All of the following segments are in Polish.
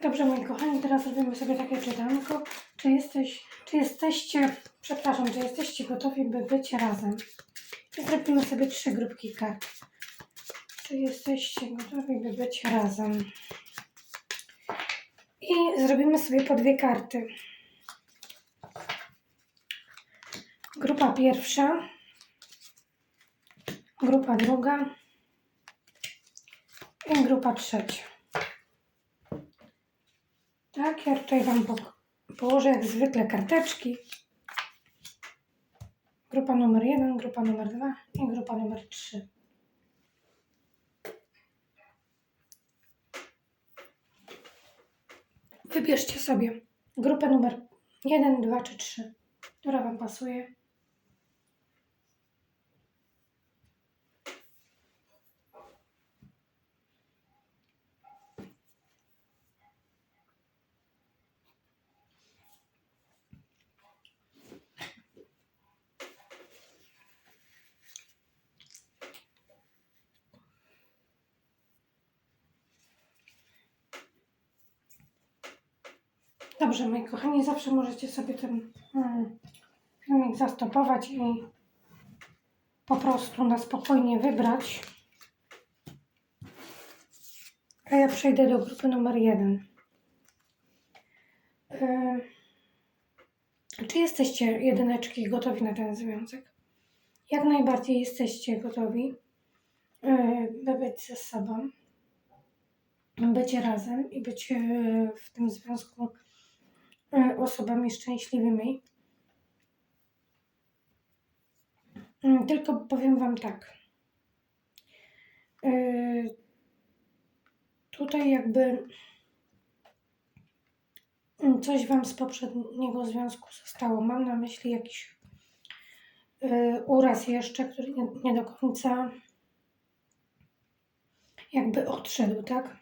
Dobrze, moi kochani, teraz zrobimy sobie takie czytanko. Czy jesteś, czy jesteście, przepraszam, czy jesteście gotowi, by być razem? I zrobimy sobie trzy grupki kart. Czy jesteście gotowi, by być razem? I zrobimy sobie po dwie karty. Grupa pierwsza, grupa druga i grupa trzecia. Ja tutaj Wam po, położę jak zwykle karteczki. Grupa numer jeden, grupa numer dwa i grupa numer trzy. Wybierzcie sobie grupę numer jeden, dwa czy trzy, która Wam pasuje. Dobrze, moi kochani, zawsze możecie sobie ten mm, filmik zastopować i po prostu na spokojnie wybrać. A ja przejdę do grupy numer jeden. Yy, czy jesteście jedyneczki gotowi na ten związek? Jak najbardziej jesteście gotowi, yy, by być ze sobą, być razem i być yy, w tym związku osobami szczęśliwymi. Mm, Tylko powiem Wam tak. E, Tutaj jakby mm, coś Wam z poprzedniego związku zostało. Mam na myśli jakiś e, uraz jeszcze, który nie, do końca jakby odszedł, tak?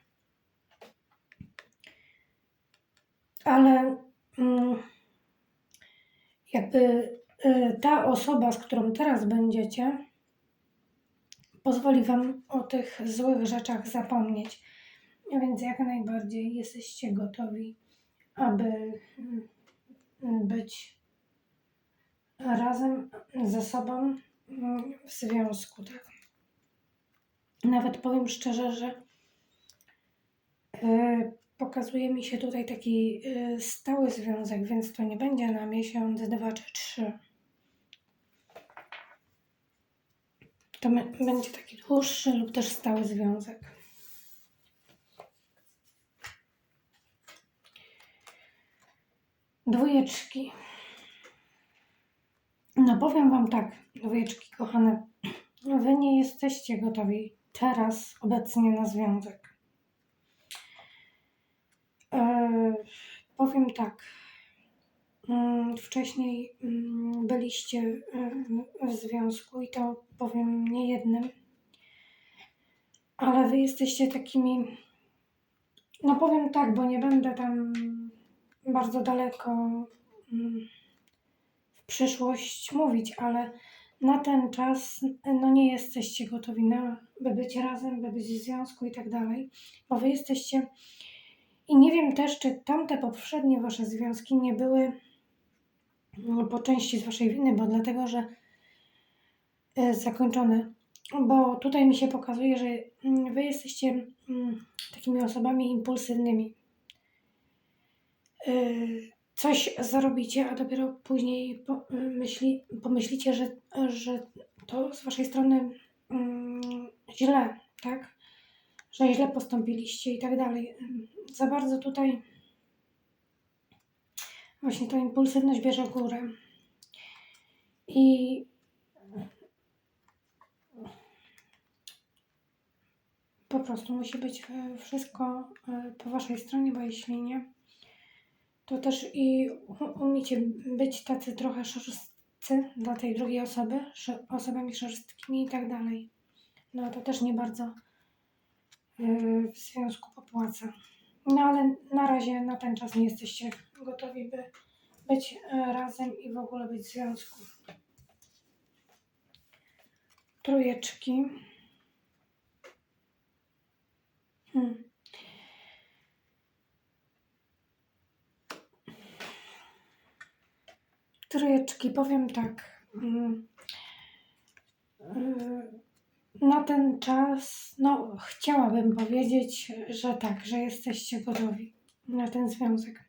Ale jakby y, ta osoba, z którą teraz będziecie, pozwoli Wam o tych złych rzeczach zapomnieć. Więc jak najbardziej jesteście gotowi, aby mm, być razem ze sobą mm, w związku, tak? Nawet powiem szczerze, że y, pokazuje mi się tutaj taki y, stały związek, więc to nie będzie na miesiąc, dwa czy trzy. To będzie taki dłuższy lub też stały związek. Dwójeczki. No powiem Wam tak, dwójeczki kochane, Wy nie jesteście gotowi teraz, obecnie na związek. Powiem tak. Mm, Wcześniej mm, byliście e, w związku i to powiem nie jednym, ale wy jesteście takimi. No powiem tak, bo nie będę tam bardzo daleko mm, w przyszłość mówić, ale na ten czas no nie jesteście gotowi na, by być razem, by być w związku i tak dalej, bo wy jesteście i nie wiem też, czy tamte poprzednie wasze związki nie były no, po części z waszej winy, bo dlatego, że e, zakończone. Bo tutaj mi się pokazuje, że mm, wy jesteście mm, takimi osobami impulsywnymi. E, Coś zarobicie, a dopiero później po, myśli, pomyślicie, że, że to z waszej strony mm, źle, tak? Że źle postąpiliście i tak dalej. Za bardzo tutaj właśnie ta impulsywność bierze górę. I po prostu musi być e, wszystko e, po waszej stronie, bo jeśli nie, to też i umiecie być tacy trochę szorstcy dla tej drugiej osoby, osobami szorstkimi i tak dalej. No to też nie bardzo E, w związku popłaca. No ale na razie na ten czas nie jesteście gotowi, by być e, razem i w ogóle być w związku. Trójeczki. Hmm. Trójeczki, powiem tak. Hmm. Na ten czas, no, chciałabym powiedzieć, że tak, że jesteście gotowi na ten związek.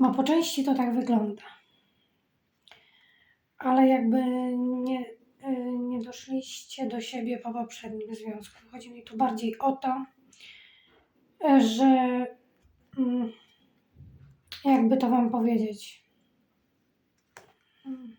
Bo po części to tak wygląda. Ale jakby nie, y, nie doszliście do siebie po poprzednim związku. Chodzi mi tu bardziej o to, że mm, jakby to Wam powiedzieć. Mm.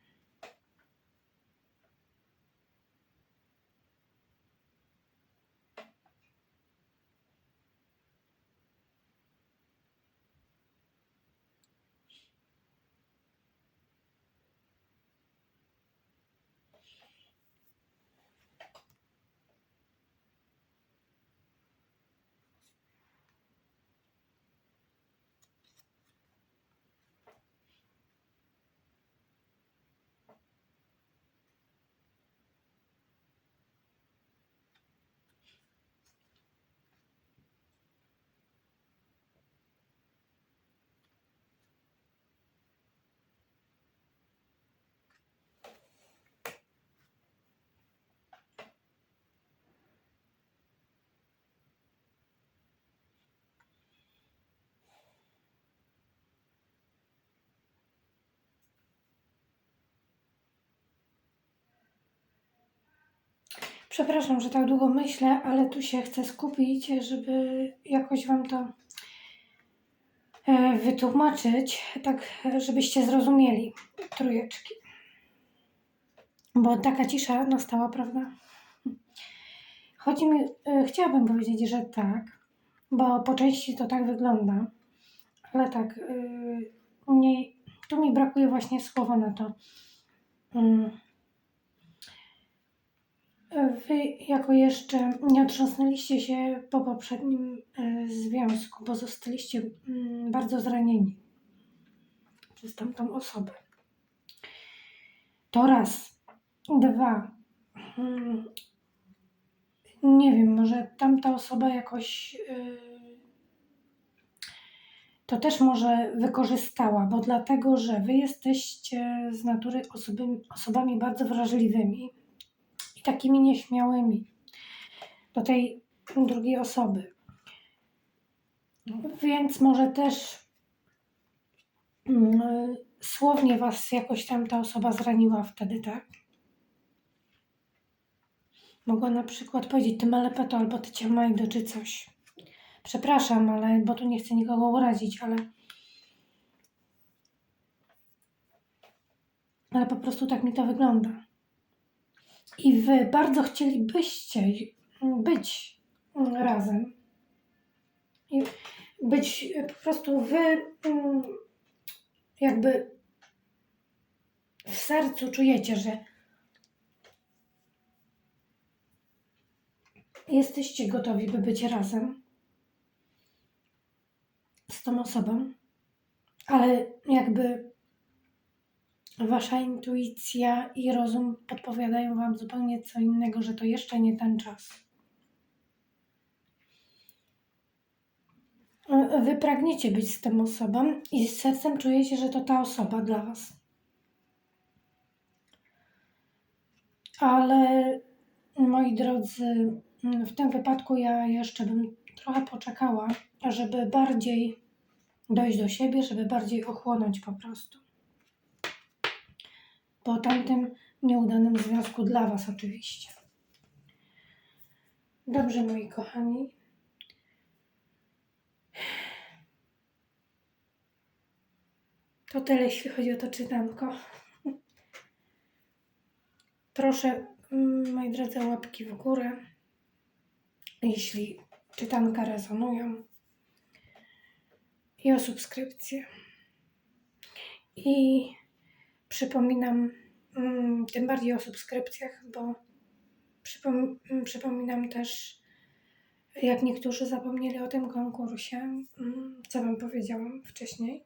Przepraszam, że tak długo myślę, ale tu się chcę skupić, żeby jakoś Wam to e, wytłumaczyć, tak żebyście zrozumieli trójeczki. Bo taka cisza nastała, prawda? Chodzi mi, e, chciałabym powiedzieć, że tak, bo po części to tak wygląda, ale tak, e, nie, tu mi brakuje właśnie słowa na to. Wy jako jeszcze nie otrząsnęliście się po poprzednim e, związku, bo zostaliście mm, bardzo zranieni przez tamtą osobę. To raz. Dwa. mm, Nie wiem, może tamta osoba jakoś y, to też może wykorzystała, bo dlatego, że wy jesteście z natury osoby, osobami bardzo wrażliwymi takimi nieśmiałymi do tej drugiej osoby. Więc może też mm, słownie was jakoś tam ta osoba zraniła wtedy, tak? Mogła na przykład powiedzieć, ty malepeto albo ty ciamajdo czy coś. Przepraszam, ale bo tu nie chcę nikogo urazić, ale ale po prostu tak mi to wygląda. I wy bardzo chcielibyście być razem. I być po prostu wy mm, jakby w sercu czujecie, że jesteście gotowi, by być razem z tą osobą, ale jakby wasza intuicja i rozum podpowiadają wam zupełnie co innego, że to jeszcze nie ten czas. Wy pragniecie być z tą osobą i z sercem czujecie, że to ta osoba dla was. Ale moi drodzy, w tym wypadku ja jeszcze bym trochę poczekała, żeby bardziej dojść do siebie, żeby bardziej ochłonąć po prostu. Po tamtym nieudanym związku dla Was oczywiście. Dobrze, moi kochani. To tyle, jeśli chodzi o to czytanko. Proszę, mm, moi drodzy, łapki w górę, jeśli czytanka rezonują i o subskrypcję. I przypominam, mm, tym bardziej o subskrypcjach, bo przypom mm, przypominam też, jak niektórzy zapomnieli o tym konkursie, mm, co Wam powiedziałam wcześniej.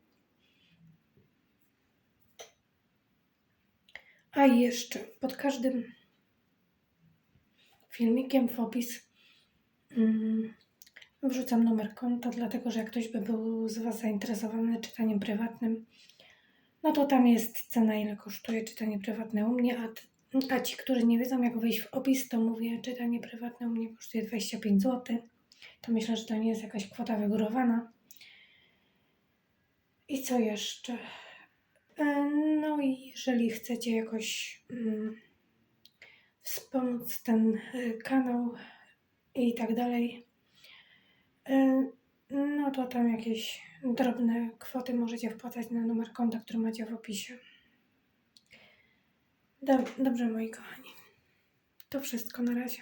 A jeszcze pod każdym filmikiem w opis wrzucam numer konta, dlatego że jak ktoś by był z Was zainteresowany czytaniem prywatnym, no to tam jest cena, ile kosztuje czytanie prywatne u mnie, a, a ci, którzy nie wiedzą, jak wejść w opis, to mówię, czytanie prywatne u mnie kosztuje 25 zł. To myślę, że to nie jest jakaś kwota wygórowana. I co jeszcze? E, No i jeżeli chcecie jakoś mm, wspomóc ten y, kanał i tak dalej, y, no to tam jakieś drobne kwoty możecie wpłacać na numer konta, który macie w opisie. Dob- Dobrze, moi kochani. To wszystko na razie.